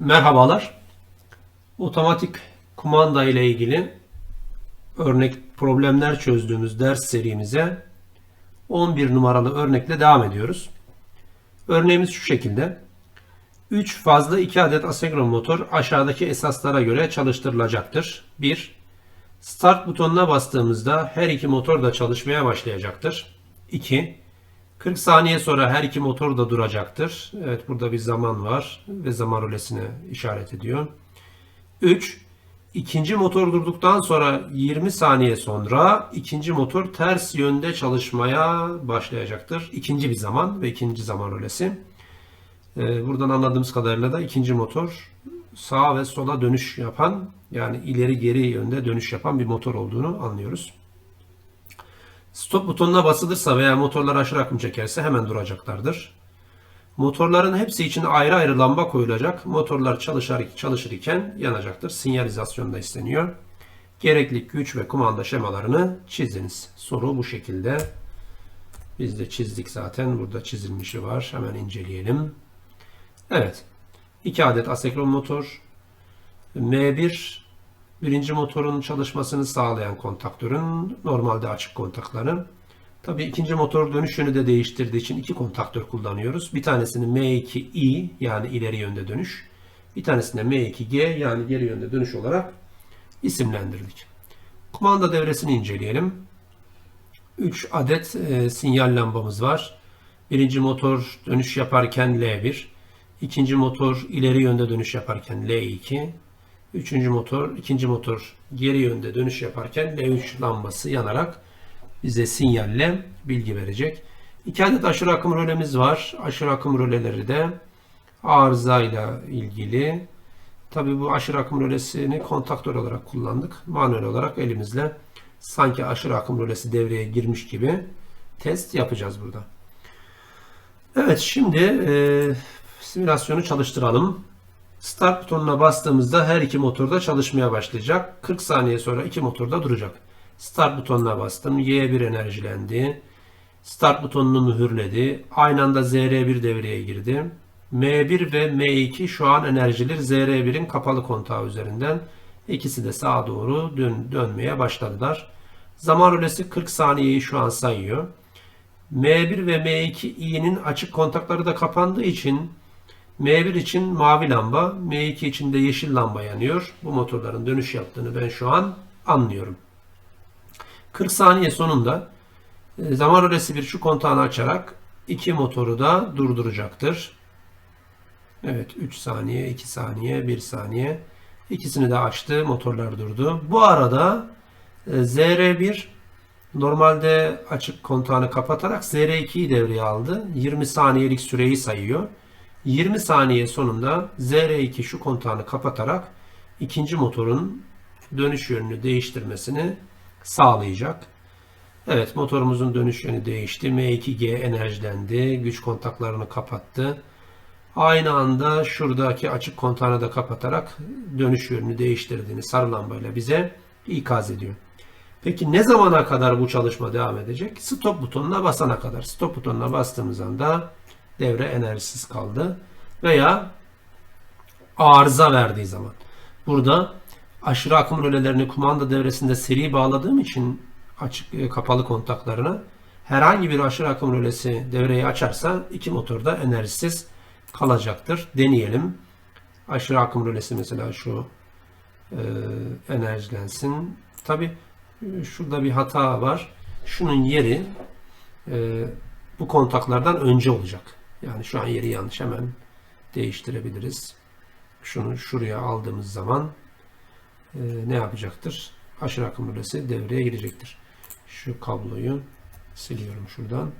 Merhabalar. Otomatik kumanda ile ilgili örnek problemler çözdüğümüz ders serimize 11 numaralı örnekle devam ediyoruz. Örneğimiz şu şekilde. 3 fazla 2 adet asenkron motor aşağıdaki esaslara göre çalıştırılacaktır. 1. Start butonuna bastığımızda her iki motor da çalışmaya başlayacaktır. 2. 40 saniye sonra her iki motor da duracaktır. Evet burada bir zaman var ve zaman rölesine işaret ediyor. 3. İkinci motor durduktan sonra 20 saniye sonra ikinci motor ters yönde çalışmaya başlayacaktır. İkinci bir zaman ve ikinci zaman rölesi. Ee, Buradan anladığımız kadarıyla da ikinci motor sağa ve sola dönüş yapan yani ileri geri yönde dönüş yapan bir motor olduğunu anlıyoruz. Stop butonuna basılırsa veya motorlar aşırı akım çekerse hemen duracaklardır. Motorların hepsi için ayrı ayrı lamba koyulacak. Motorlar çalışır, çalışırken yanacaktır. Sinyalizasyon da isteniyor. Gerekli güç ve kumanda şemalarını çiziniz. Soru bu şekilde. Biz de çizdik zaten. Burada çizilmişi var. Hemen inceleyelim. Evet. 2 adet asenkron motor. M1 birinci motorun çalışmasını sağlayan kontaktörün normalde açık kontakları. Tabii ikinci motor dönüş yönü de değiştirdiği için iki kontaktör kullanıyoruz. Bir tanesini M2i yani ileri yönde dönüş. Bir tanesini de M2g yani geri yönde dönüş olarak isimlendirdik. Kumanda devresini inceleyelim. 3 adet e, sinyal lambamız var. Birinci motor dönüş yaparken L1. ikinci motor ileri yönde dönüş yaparken L2. Üçüncü motor, ikinci motor geri yönde dönüş yaparken L3 lambası yanarak bize sinyalle bilgi verecek. İki adet aşırı akım rölemiz var. Aşırı akım röleleri de arızayla ilgili. Tabi bu aşırı akım rölesini kontaktör olarak kullandık. Manuel olarak elimizle sanki aşırı akım rölesi devreye girmiş gibi test yapacağız burada. Evet şimdi e, simülasyonu çalıştıralım. Start butonuna bastığımızda her iki motor da çalışmaya başlayacak. 40 saniye sonra iki motor da duracak. Start butonuna bastım. Y1 enerjilendi. Start butonunu mühürledi. Aynı anda ZR1 devreye girdi. M1 ve M2 şu an enerjilir. ZR1'in kapalı kontağı üzerinden. İkisi de sağa doğru dön dönmeye başladılar. Zaman rölesi 40 saniyeyi şu an sayıyor. M1 ve M2i'nin açık kontakları da kapandığı için M1 için mavi lamba, M2 için de yeşil lamba yanıyor. Bu motorların dönüş yaptığını ben şu an anlıyorum. 40 saniye sonunda e, zaman rölesi bir şu kontağını açarak iki motoru da durduracaktır. Evet 3 saniye, 2 saniye, 1 saniye. İkisini de açtı. Motorlar durdu. Bu arada e, ZR1 normalde açık kontağını kapatarak ZR2'yi devreye aldı. 20 saniyelik süreyi sayıyor. 20 saniye sonunda ZR2 şu kontağını kapatarak ikinci motorun dönüş yönünü değiştirmesini sağlayacak. Evet motorumuzun dönüş yönü değişti. M2G enerjilendi. Güç kontaklarını kapattı. Aynı anda şuradaki açık kontağını da kapatarak dönüş yönünü değiştirdiğini sarı lambayla bize ikaz ediyor. Peki ne zamana kadar bu çalışma devam edecek? Stop butonuna basana kadar. Stop butonuna bastığımız anda devre enerjisiz kaldı. Veya arıza verdiği zaman. Burada aşırı akım rölelerini kumanda devresinde seri bağladığım için açık e, kapalı kontaklarına herhangi bir aşırı akım rölesi devreyi açarsa iki motor da enerjisiz kalacaktır. Deneyelim. Aşırı akım rölesi mesela şu e, enerjilensin. Tabi şurada bir hata var. Şunun yeri e, bu kontaklardan önce olacak. Yani şu an yeri yanlış hemen değiştirebiliriz. Şunu şuraya aldığımız zaman e, ne yapacaktır? Aşırı akım rölesi devreye girecektir. Şu kabloyu siliyorum şuradan.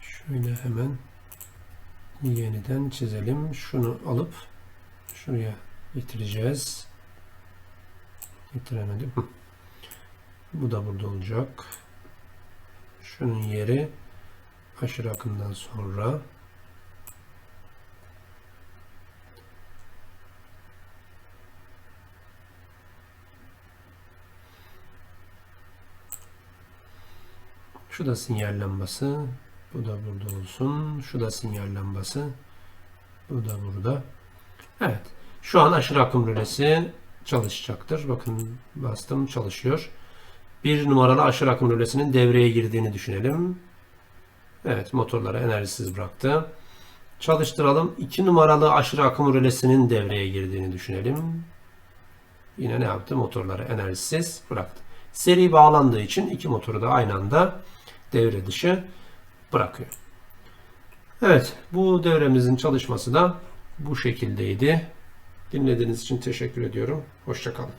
Şöyle hemen yeniden çizelim. Şunu alıp şuraya getireceğiz. Getiremedim. Bu da burada olacak. Şunun yeri aşırı akımdan sonra Şu da sinyal lambası. Bu da burada olsun. Şu da sinyal lambası. Bu da burada. Evet. Şu an aşırı akım rölesi çalışacaktır. Bakın bastım çalışıyor. Bir numaralı aşırı akım rölesinin devreye girdiğini düşünelim. Evet motorları enerjisiz bıraktı. Çalıştıralım. 2 numaralı aşırı akım rölesinin devreye girdiğini düşünelim. Yine ne yaptı? Motorları enerjisiz bıraktı. Seri bağlandığı için iki motoru da aynı anda devre dışı bırakıyor. Evet, bu devremizin çalışması da bu şekildeydi. Dinlediğiniz için teşekkür ediyorum. Hoşçakalın.